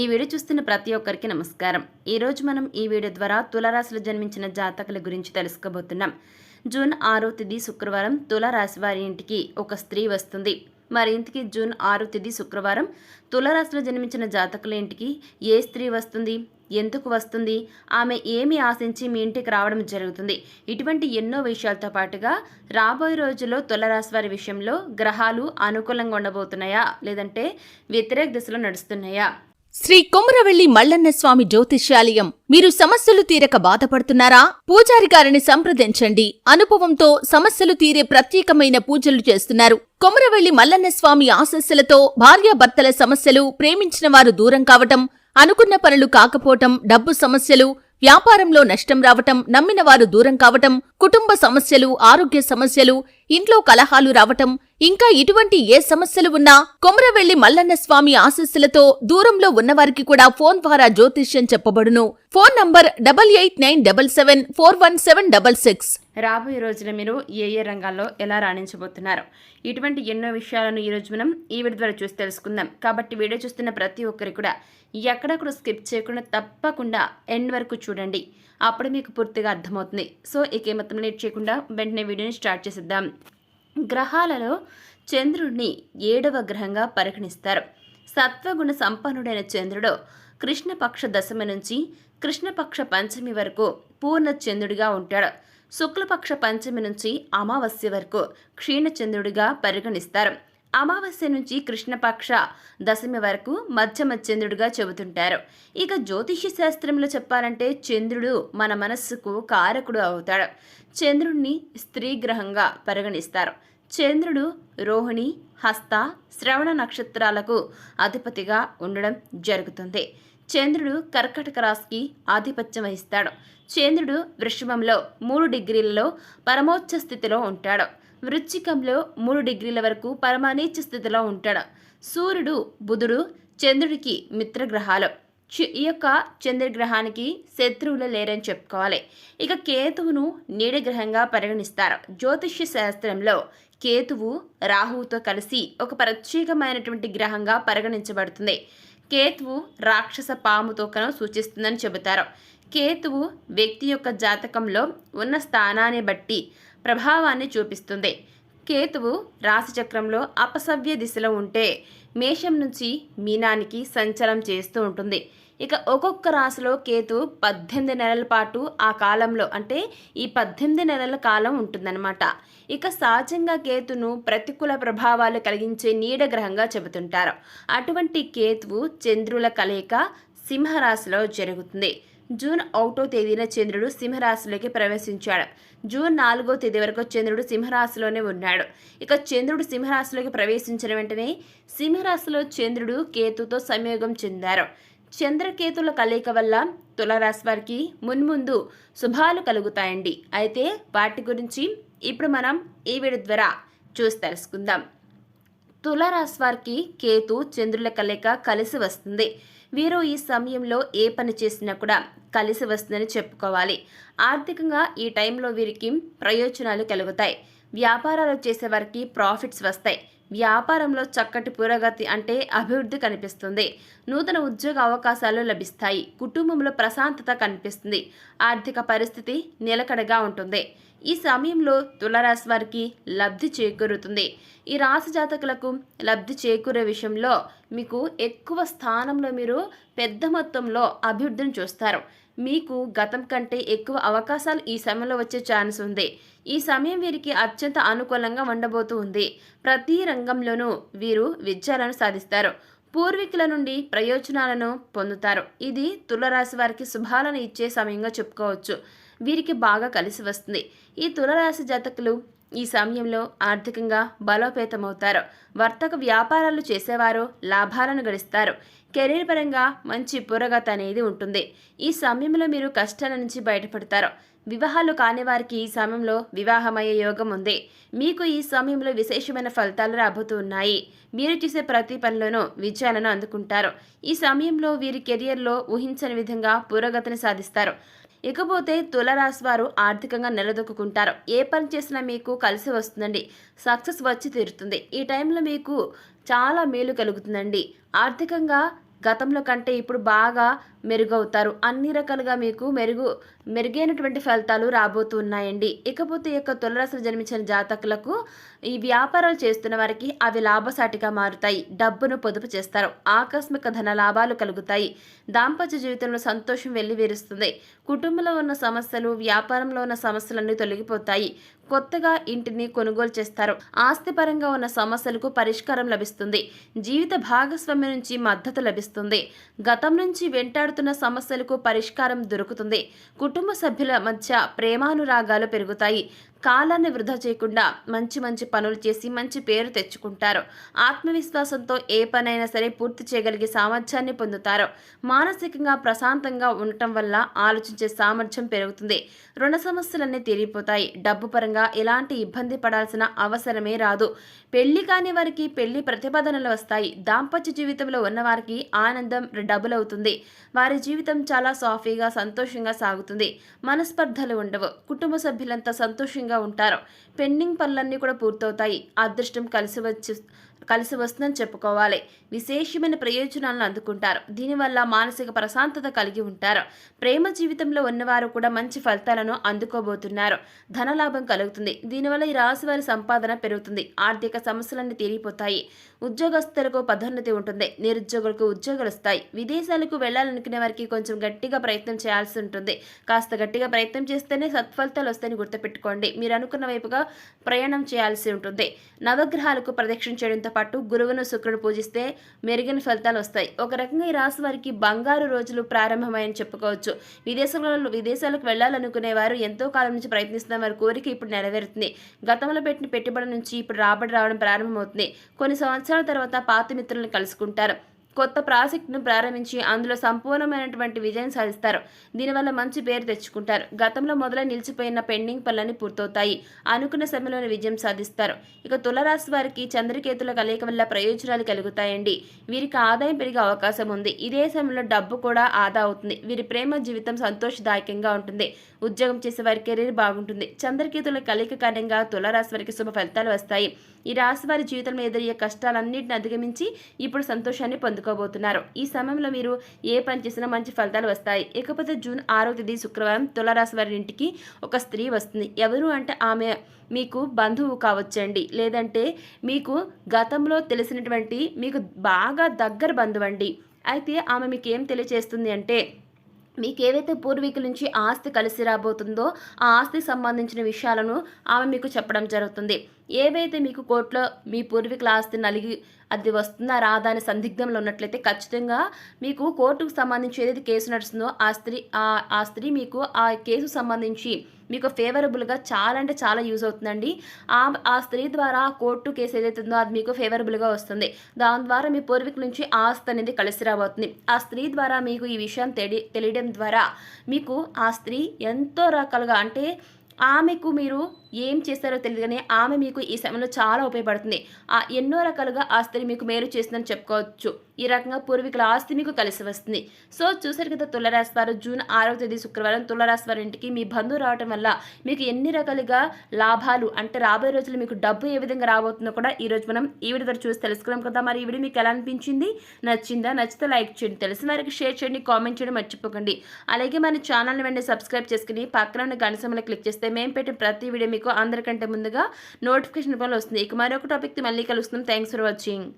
ఈ వీడియో చూస్తున్న ప్రతి ఒక్కరికి నమస్కారం. ఈరోజు మనం ఈ వీడియో ద్వారా తులారాశిలో జన్మించిన జాతకుల గురించి తెలుసుకోబోతున్నాం. జూన్ ఆరో తేదీ శుక్రవారం తులారాశి వారి ఇంటికి ఒక స్త్రీ వస్తుంది. మరి ఇంటికి జూన్ ఆరో తేదీ శుక్రవారం తులారాశిలో జన్మించిన జాతకుల ఇంటికి ఏ స్త్రీ వస్తుంది? ఎందుకు వస్తుంది? ఆమె ఏమి ఆశించి మీ ఇంటికి రావడం జరుగుతుంది? ఇటువంటి ఎన్నో విషయాలతో పాటుగా రాబోయే రోజుల్లో తులరాశి వారి విషయంలో గ్రహాలు అనుకూలంగా ఉండబోతున్నాయా? లేదంటే వ్యతిరేక దిశలో నడుస్తున్నాయా? శ్రీ కొమరవెల్లి మల్లన్న స్వామి జ్యోతిష్యాలయం. మీరు సమస్యలు తీరక బాధపడుతున్నారా? పూజారి గారిని సంప్రదించండి. అనుభవంతో సమస్యలు తీరే ప్రత్యేకమైన పూజలు చేస్తున్నారు. కొమరవెల్లి మల్లన్న స్వామి ఆశస్సులతో భార్యాభర్తల సమస్యలు ప్రేమించిన వారు దూరం కావటం అనుకున్న పనులు కాకపోవటం డబ్బు సమస్యలు వ్యాపారంలో నష్టం రావటం నమ్మిన వారు దూరం కావటం కుటుంబ సమస్యలు ఆరోగ్య సమస్యలు ఇంట్లో కలహాలు రావటం ఇంకా ఇటువంటి ఏ సమస్యలు ఉన్నా కొమరవెల్లి మల్లన్న స్వామి ఆశస్సులతో దూరంలో ఉన్నవారికి కూడా ఫోన్ ద్వారా జ్యోతిష్యం చెప్పబడును. Phone number double eight nine double seven four one seven double six. రాబోయే రోజున మీరు ఏ ఏ రంగాల్లో ఎలా రాణించబోతున్నారు? ఇటువంటి ఎన్నో విషయాలను ఈరోజు మనం ఈ వీడియో ద్వారా చూసి తెలుసుకుందాం. కాబట్టి వీడియో చూస్తున్న ప్రతి ఒక్కరి కూడా ఎక్కడక్కడ స్కిప్ చేయకుండా తప్పకుండా ఎండ్ వరకు చూడండి. అప్పుడు మీకు పూర్తిగా అర్థమవుతుంది. సో ఇక ఏమాత్రం లేట్ చేయకుండా వెంటనే వీడియోని స్టార్ట్ చేసేద్దాం. గ్రహాలలో చంద్రుడిని ఏడవ గ్రహంగా పరిగణిస్తారు. సత్వగుణ సంపన్నుడైన చంద్రుడు కృష్ణపక్ష దశమి నుంచి కృష్ణపక్ష పంచమి వరకు పూర్ణ చంద్రుడిగా ఉంటాడు. శుక్లపక్ష పంచమి నుంచి అమావాస్య వరకు క్షీణచంద్రుడిగా పరిగణిస్తారు. అమావాస్య నుంచి కృష్ణపక్ష దశమి వరకు మధ్యమ చంద్రుడిగా చెబుతుంటారు. ఇక జ్యోతిష్య శాస్త్రంలో చెప్పాలంటే చంద్రుడు మన మనస్సుకు కారకుడు అవుతాడు. చంద్రుడిని స్త్రీ గ్రహంగా పరిగణిస్తారు. చంద్రుడు రోహిణి హస్త శ్రవణ నక్షత్రాలకు అధిపతిగా ఉండడం జరుగుతుంది. చంద్రుడు కర్కటక రాశికి ఆధిపత్యం వహిస్తాడు. చంద్రుడు వృషభంలో మూడు డిగ్రీలలో పరమోచ్చ స్థితిలో ఉంటాడు. వృశ్చికంలో మూడు డిగ్రీల వరకు పరమానీచ స్థితిలో ఉంటాడు. సూర్యుడు బుధుడు చంద్రుడికి మిత్రగ్రహాలు. చి- ఈ యొక్క చంద్రగ్రహానికి శత్రువులు లేరని చెప్పుకోవాలి. ఇక కేతువును నీడ గ్రహంగా పరిగణిస్తారు. జ్యోతిష్య శాస్త్రంలో కేతువు రాహువుతో కలిసి ఒక ప్రత్యేకమైనటువంటి గ్రహంగా పరిగణించబడుతుంది. కేతువు రాక్షస పాము తోకను సూచిస్తుందని చెబుతారు. కేతువు వ్యక్తి యొక్క జాతకంలో ఉన్న స్థానాన్ని బట్టి ప్రభావాన్ని చూపిస్తుంది. కేతువు రాశిచక్రంలో అపసవ్య దిశలో ఉంటే మేషం నుంచి మీనానికి సంచలనం చేస్తూ ఉంటుంది. ఇక ఒక్కొక్క రాశిలో కేతు పద్దెనిమిది నెలల పాటు ఆ కాలంలో అంటే ఈ పద్దెనిమిది నెలల కాలం ఉంటుందన్నమాట. ఇక సహజంగా కేతును ప్రతికూల ప్రభావాలు కలిగించే నీడ గ్రహంగా చెబుతుంటారు. అటువంటి కేతువు చంద్రుల కలయిక సింహరాశిలో జరుగుతుంది. జూన్ ఒకటో తేదీన చంద్రుడు సింహరాశిలోకి ప్రవేశించాడు. జూన్ నాలుగో తేదీ వరకు చంద్రుడు సింహరాశిలోనే ఉన్నాడు. ఇక చంద్రుడు సింహరాశిలోకి ప్రవేశించిన వెంటనే సింహరాశిలో చంద్రుడు కేతుతో సంయోగం చెందారు. చంద్రకేతుల కలయిక వల్ల తులరాశి వారికి మున్ముందు శుభాలు కలుగుతాయండి. అయితే వాటి గురించి ఇప్పుడు మనం ఈ వీడియో ద్వారా చూసి తెలుసుకుందాం. తులారాశి వారికి కేతు చంద్రుల కలయిక కలిసి వస్తుంది. వీరు ఈ సమయంలో ఏ పని చేసినా కూడా కలిసి వస్తుందని చెప్పుకోవాలి. ఆర్థికంగా ఈ టైంలో వీరికి ప్రయోజనాలు కలుగుతాయి. వ్యాపారాలు చేసే వారికి ప్రాఫిట్స్ వస్తాయి. వ్యాపారంలో చక్కటి పురోగతి అంటే అభివృద్ధి కనిపిస్తుంది. నూతన ఉద్యోగ అవకాశాలు లభిస్తాయి. కుటుంబంలో ప్రశాంతత కనిపిస్తుంది. ఆర్థిక పరిస్థితి నిలకడగా ఉంటుంది. ఈ సమయంలో తులరాశి వారికి లబ్ధి చేకూరుతుంది. ఈ రాశి జాతకులకు లబ్ధి చేకూరే విషయంలో మీకు ఎక్కువ స్థానంలో మీరు పెద్ద మొత్తంలో అభివృద్ధిని చూస్తారు. మీకు గతం కంటే ఎక్కువ అవకాశాలు ఈ సమయంలో వచ్చే ఛాన్స్ ఉంది. ఈ సమయం వీరికి అత్యంత అనుకూలంగా ఉండబోతూ ఉంది. ప్రతి రంగంలోనూ వీరు విజయాలను సాధిస్తారు. పూర్వీకుల నుండి ప్రయోజనాలను పొందుతారు. ఇది తులరాశి వారికి శుభాలను ఇచ్చే సమయంగా చెప్పుకోవచ్చు. వీరికి బాగా కలిసి వస్తుంది. ఈ తులరాశి జాతకులు ఈ సమయంలో ఆర్థికంగా బలోపేతమవుతారు. వర్తక వ్యాపారాలు చేసేవారు లాభాలను గడిస్తారు. కెరీర్ పరంగా మంచి పురోగతి అనేది ఉంటుంది. ఈ సమయంలో మీరు కష్టాల నుంచి బయటపడతారు. వివాహాలు కాని వారికి ఈ సమయంలో వివాహమయ్యే యోగం ఉంది. మీకు ఈ సమయంలో విశేషమైన ఫలితాలు రాబోతూ ఉన్నాయి. మీరు చేసే ప్రతి పనిలోనూ విజయాలను అందుకుంటారు. ఈ సమయంలో వీరి కెరియర్లో ఊహించని విధంగా పురోగతిని సాధిస్తారు. ఇకపోతే తులరాశి వారు ఆర్థికంగా నిలదొక్కుంటారు ఏ పని చేసినా మీకు కలిసి వస్తుందండి. సక్సెస్ వచ్చి తీరుతుంది. ఈ టైంలో మీకు చాలా మేలు కలుగుతుందండి. ఆర్థికంగా గతంలో కంటే ఇప్పుడు బాగా మెరుగవుతారు. అన్ని రకాలుగా మీకు మెరుగు మెరుగైనటువంటి ఫలితాలు రాబోతున్నాయండి. ఇకపోతే ఈ యొక్క తులరాశిలో జన్మించిన జాతకులకు ఈ వ్యాపారాలు చేస్తున్న వారికి అవి లాభసాటిగా మారుతాయి. డబ్బును పొదుపు చేస్తారు. ఆకస్మిక ధన లాభాలు కలుగుతాయి. దాంపత్య జీవితంలో సంతోషం వెల్లివిరుస్తుంది. కుటుంబంలో ఉన్న సమస్యలు వ్యాపారంలో ఉన్న సమస్యలన్నీ తొలగిపోతాయి. కొత్తగా ఇంటిని కొనుగోలు చేస్తారు. ఆస్తిపరంగా ఉన్న సమస్యలకు పరిష్కారం లభిస్తుంది. జీవిత భాగస్వామి నుంచి మద్దతు లభిస్తుంది. గతం నుంచి వెంటాడుతున్న సమస్యలకు పరిష్కారం దొరుకుతుంది. కుటుంబ సభ్యుల మధ్య ప్రేమానురాగాలు పెరుగుతాయి. కాలాన్ని వృధా చేయకుండా మంచి మంచి పనులు చేసి మంచి పేరు తెచ్చుకుంటారు. ఆత్మవిశ్వాసంతో ఏ పనైనా సరే పూర్తి చేయగలిగే సామర్థ్యాన్ని పొందుతారు. మానసికంగా ప్రశాంతంగా ఉండటం వల్ల ఆలోచించే సామర్థ్యం పెరుగుతుంది. రుణ సమస్యలన్నీ తీరిపోతాయి. డబ్బు పరంగా ఎలాంటి ఇబ్బంది పడాల్సిన అవసరమే రాదు. పెళ్ళి కాని వారికి పెళ్ళి ప్రతిపాదనలు వస్తాయి. దాంపత్య జీవితంలో ఉన్నవారికి ఆనందం డబుల్ అవుతుంది వారి జీవితం చాలా సాఫీగా సంతోషంగా సాగుతుంది. మనస్పర్ధలు ఉండవు. కుటుంబ సభ్యులంతా సంతోషంగా ఉంటారు. పెండింగ్ పనులన్నీ కూడా పూర్తవుతాయి. అదృష్టం కలిసి వచ్చి కలిసి వస్తుందని చెప్పుకోవాలి. విశేషమైన ప్రయోజనాలను అందుకుంటారు. దీనివల్ల మానసిక ప్రశాంతత కలిగి ఉంటారు. ప్రేమ జీవితంలో ఉన్నవారు కూడా మంచి ఫలితాలను అందుకోబోతున్నారు. ధనలాభం కలుగుతుంది. దీనివల్ల ఈ రాశి వారి సంపాదన పెరుగుతుంది. ఆర్థిక సమస్యలన్నీ తీరిపోతాయి. ఉద్యోగస్తులకు పదోన్నతి ఉంటుంది. నిరుద్యోగులకు ఉద్యోగాలు వస్తాయి. విదేశాలకు వెళ్ళాలనుకునే వారికి కొంచెం గట్టిగా ప్రయత్నం చేయాల్సి ఉంటుంది. కాస్త గట్టిగా ప్రయత్నం చేస్తేనే సత్ఫలితాలు వస్తాయని గుర్తుపెట్టుకోండి. మీరు అనుకున్న వైపుగా ప్రయాణం చేయాల్సి ఉంటుంది. నవగ్రహాలకు ప్రదక్షిణ చేయడంతో పాటు గురువును శుక్రుడు పూజిస్తే మెరుగైన ఫలితాలు వస్తాయి. ఒక రకంగా ఈ రాశి వారికి బంగారు రోజులు ప్రారంభమని చెప్పుకోవచ్చు. విదేశాలలో విదేశాలకు వెళ్ళాలనుకునే వారు ఎంతో కాలం నుంచి ప్రయత్నిస్తున్న వారి కోరిక ఇప్పుడు నెరవేరుతుంది. గతంలో పెట్టిన పెట్టుబడి నుంచి ఇప్పుడు రాబడి రావడం ప్రారంభమవుతుంది. కొన్ని సంవత్సరాల తర్వాత పాత మిత్రులను కలుసుకుంటారు. కొత్త ప్రాజెక్టును ప్రారంభించి అందులో సంపూర్ణమైనటువంటి విజయం సాధిస్తారు. దీనివల్ల మంచి పేరు తెచ్చుకుంటారు. గతంలో మొదలై నిలిచిపోయిన పెండింగ్ పనులన్నీ పూర్తవుతాయి. అనుకున్న సమయంలోనే విజయం సాధిస్తారు. ఇక తులరాశి వారికి చంద్రకేతుల కలయిక వల్ల ప్రయోజనాలు కలుగుతాయండి. వీరికి ఆదాయం పెరిగే అవకాశం ఉంది. ఇదే సమయంలో డబ్బు కూడా ఆదా అవుతుంది. వీరి ప్రేమ జీవితం సంతోషదాయకంగా ఉంటుంది. ఉద్యోగం చేసే వారి కెరీర్ బాగుంటుంది. చంద్రకేతుల కలయిక కారణంగా తులరాశి వారికి శుభ ఫలితాలు వస్తాయి. ఈ రాశి వారి జీవితంలో ఎదురయ్యే కష్టాలన్నింటిని అధిగమించి ఇప్పుడు సంతోషాన్ని పొందుకోబోతున్నారు ఈ సమయంలో మీరు ఏ పని చేసినా మంచి ఫలితాలు వస్తాయి. ఇకపోతే జూన్ ఆరో తేదీ శుక్రవారం తులరాశి వారి ఇంటికి ఒక స్త్రీ వస్తుంది. ఎవరు అంటే ఆమె మీకు బంధువు కావచ్చండి. లేదంటే మీకు గతంలో తెలిసినటువంటి మీకు బాగా దగ్గర బంధువు అండి అయితే ఆమె మీకు ఏం తెలియచేస్తుంది అంటే మీకు ఏవైతే పూర్వీకుల నుంచి ఆస్తి కలిసి రాబోతుందో ఆ ఆస్తికి సంబంధించిన విషయాలను ఆమె మీకు చెప్పడం జరుగుతుంది. ఏవైతే మీకు కోర్టులో మీ పూర్వీకుల ఆస్తి నలిగి అది వస్తుందా. రాదా అనే సందిగ్ధంలో ఉన్నట్లయితే ఖచ్చితంగా మీకు కోర్టుకు సంబంధించి ఏదైతే కేసు నడుస్తుందో ఆ స్త్రీ ఆ- స్త్రీ మీకు ఆ కేసు సంబంధించి మీకు ఫేవరబుల్గా చాలా అంటే చాలా యూజ్ అవుతుందండి. ఆ ఆ స్త్రీ ద్వారా కోర్టు కేసు ఏదైతే ఉందో అది మీకు ఫేవరబుల్గా వస్తుంది. దాని ద్వారా మీ పూర్వీకుల నుంచి ఆస్తి అనేది కలిసి రాబోతుంది. ఆ స్త్రీ ద్వారా మీకు ఈ విషయం తెలి తెలియడం ద్వారా మీకు ఆ స్త్రీ ఎంతో రకాలుగా అంటే ఆమెకు మీరు ఏం చేస్తారో తెలియదు కానీ ఆమె మీకు ఈ సమయంలో చాలా ఉపయోగపడుతుంది. ఆ ఎన్నో రకాలుగా ఆస్తిని మీకు మేలు చేస్తుందని చెప్పుకోవచ్చు. ఈ రకంగా పూర్వీకుల ఆస్తి మీకు కలిసి వస్తుంది. సో చూసారు కదా తులరాశి వారు జూన్ ఆరవ తేదీ శుక్రవారం. తులరాశి వారి ఇంటికి మీ బంధువు రావటం వల్ల మీకు ఎన్ని రకాలుగా లాభాలు అంటే రాబోయే రోజులు మీకు డబ్బు ఏ విధంగా రాబోతుందో కూడా ఈ రోజు మనం ఈ వీడియో ద్వారా చూసి తెలుసుకున్నాం కదా. మరి ఈ వీడియో మీకు ఎలా అనిపించింది? నచ్చిందా? నచ్చితే లైక్ చేయండి. తెలిసిన వారికి షేర్ చేయండి. కామెంట్ చేయడం మర్చిపోకండి. అలాగే మన ఛానల్ని వెంటనే సబ్స్క్రైబ్ చేసుకుని పక్కన ఉన్న గణసంలో క్లిక్ చేస్తే మేము పెట్టిన ప్రతి వీడియో మీకు అందరికంటే ముందుగా నోటిఫికేషన్ రూపంలో వస్తుంది. ఇక మరొక టాపిక్ మళ్ళీ కలుస్తున్నాం. Thanks for watching